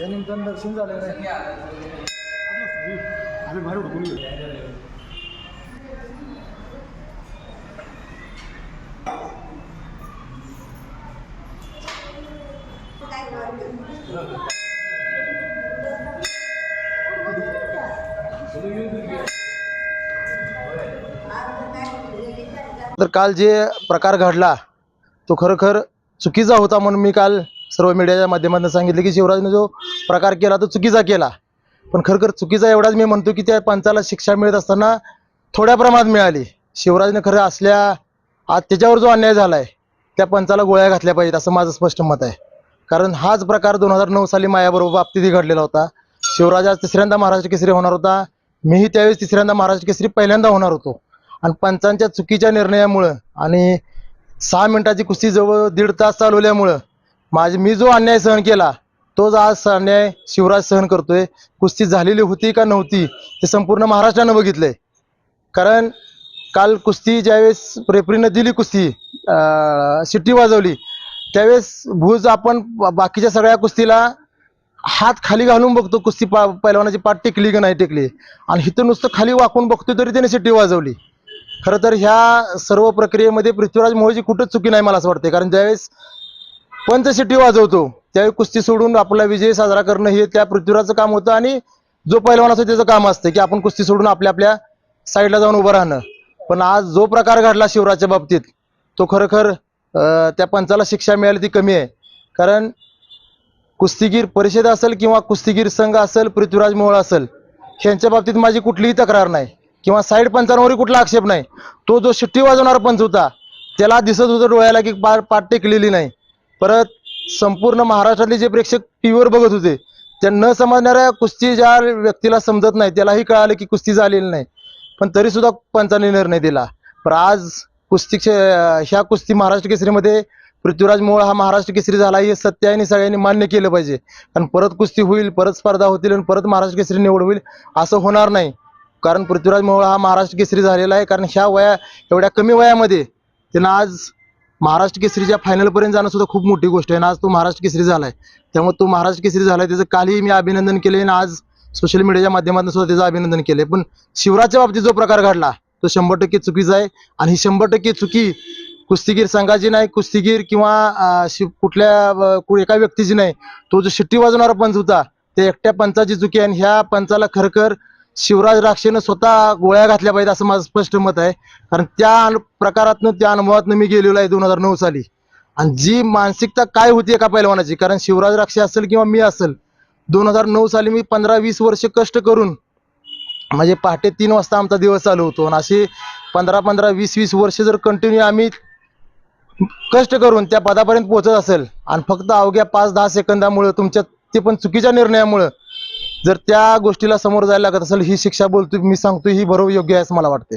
त्यानिमित्तानं दर्शन झालेलं आहे आम्ही बाहेर उठून तर काल जे प्रकार घडला तो खरोखर चुकीचा होता म्हणून मी काल सर्व मीडियाच्या माध्यमातून सांगितलं की शिवराजने जो प्रकार केला तो चुकीचा केला. पण खरखर चुकीचा एवढाच मी म्हणतो की त्या पंचाला शिक्षा मिळत असताना थोड्या प्रमाणात मिळाली. शिवराजने खरं असल्या आज त्याच्यावर जो अन्याय झाला आहे त्या पंचाला गोळ्या घातल्या पाहिजेत असं माझं स्पष्ट मत आहे. कारण हाच प्रकार दोन हजार नऊ साली मायाबरोबर बाबतीतही घडलेला होता. शिवराज आज तिसऱ्यांदा महाराष्ट्र केसरी होणार होता. मीही त्यावेळेस तिसऱ्यांदा महाराष्ट्र केसरी पहिल्यांदा होणार होतो. आणि पंचांच्या चुकीच्या निर्णयामुळं आणि सहा मिनिटाची कुस्ती जवळ दीड तास चालवल्यामुळं माझे मी जो अन्याय सहन केला तोच आज अन्याय शिवराज सहन करतोय. कुस्ती झालेली होती का नव्हती हे संपूर्ण महाराष्ट्रानं बघितलंय. कारण काल कुस्ती ज्यावेळेस रेफरीनं दिली कुस्ती शिट्टी वाजवली त्यावेळेस भूज आपण बाकीच्या सगळ्या कुस्तीला हात खाली घालून बघतो कुस्ती पा पैलवानाची पाठ टेकली का नाही टेकली. आणि इथं नुसतं खाली वाकून बघतो तरी त्याने शिट्टी वाजवली. खरं तर ह्या सर्व प्रक्रियेमध्ये पृथ्वीराज मोहजी कुठंच चुकी नाही मला असं वाटते कारण ज्यावेळेस पंच शिट्टी वाजवतो. त्यावेळी कुस्ती सोडून आपला विजय साजरा करणं हे त्या पृथ्वीराजचं काम होतं आणि जो पैलवान असतो त्याचं काम असतं की आपण कुस्ती सोडून आपल्या आपल्या साईडला जाऊन उभं राहणं. पण आज जो प्रकार घडला शिवराजच्या बाबतीत तो खरोखर त्या पंचाला शिक्षा मिळाली ती कमी आहे. कारण कुस्तीगीर परिषद असेल किंवा कुस्तीगीर संघ असेल पृथ्वीराज मोहोळ असेल ह्यांच्या बाबतीत माझी कुठलीही तक्रार नाही. किंवा साईड पंचांवरही कुठला आक्षेप नाही. तो जो शिट्टी वाजवणारा पंच होता त्याला दिसत होतं डोळ्याला की पाठ टेकलेली नाही. परत संपूर्ण महाराष्ट्रातले जे प्रेक्षक टी व्हीवर बघत होते त्या न समजणाऱ्या कुस्ती ज्या व्यक्तीला समजत नाही त्यालाही कळालं की कुस्ती झालेली नाही. पण तरी सुद्धा पंचाने निर्णय दिला. पण आज कुस्ती क्षे- ह्या कुस्ती महाराष्ट्र केसरीमध्ये पृथ्वीराज मोळ हा महाराष्ट्र केसरी झाला हे सत्य आहे आणि सगळ्यांनी मान्य केलं पाहिजे. कारण परत कुस्ती होईल परत स्पर्धा होतील आणि परत महाराष्ट्र केसरी निवड होईल असं होणार नाही. कारण पृथ्वीराज मोहोळ हा महाराष्ट्र केसरी झालेला आहे कारण ह्या वया एवढ्या कमी वयामध्ये त्यांना आज महाराष्ट्र केसरीच्या फायनलपर्यंत जाणं सुद्धा खूप मोठी गोष्ट आहे आणि आज तो महाराष्ट्र केसरी झालाय. त्यामुळे तो महाराष्ट्र केसरी झालाय त्याचं कालही मी अभिनंदन केले आणि आज सोशल मीडियाच्या माध्यमातून सुद्धा त्याचं अभिनंदन केले पण शिवराजच्या बाबतीत जो प्रकार घडला तो शंभर टक्के चुकीचा आहे आणि ही शंभर टक्के चुकी कुस्तीगीर संघाची नाही कुस्तीगीर किंवा शिव कुठल्या कु- एका व्यक्तीची नाही. तो जो शिट्टी वाजवणारा पंच होता ते एकट्या पंचाची चुकी आहे आणि ह्या पंचाला खरखर शिवराज राक्षेनं स्वतः गोळ्या घातल्या पाहिजे असं माझं स्पष्ट मत आहे. कारण त्या अनु- प्रकारातनं त्या अनुभवातनं मी गेलेलो आहे दोन हजार नऊ साली. आणि जी मानसिकता काय होती एका पैलवानाची कारण शिवराज राक्षे असेल किंवा मी असेल दोन हजार नऊ साली मी पंधरा वीस वर्ष कष्ट करून म्हणजे पहाटे तीन वाजता आमचा दिवस चालू होतो. आणि अशी पंधरा पंधरा वीस वीस वर्ष जर कंटिन्यू आम्ही कष्ट करून त्या पदापर्यंत पोहोचत असेल आणि फक्त अवघ्या पाच दहा सेकंदामुळं तुमच्या ते पण चुकीच्या निर्णयामुळं जर त्या गोष्टीला समोर जायला लागत असेल ही शिक्षा बोलतो मी सांगतो ही बरोबर योग्य आहे असं मला वाटते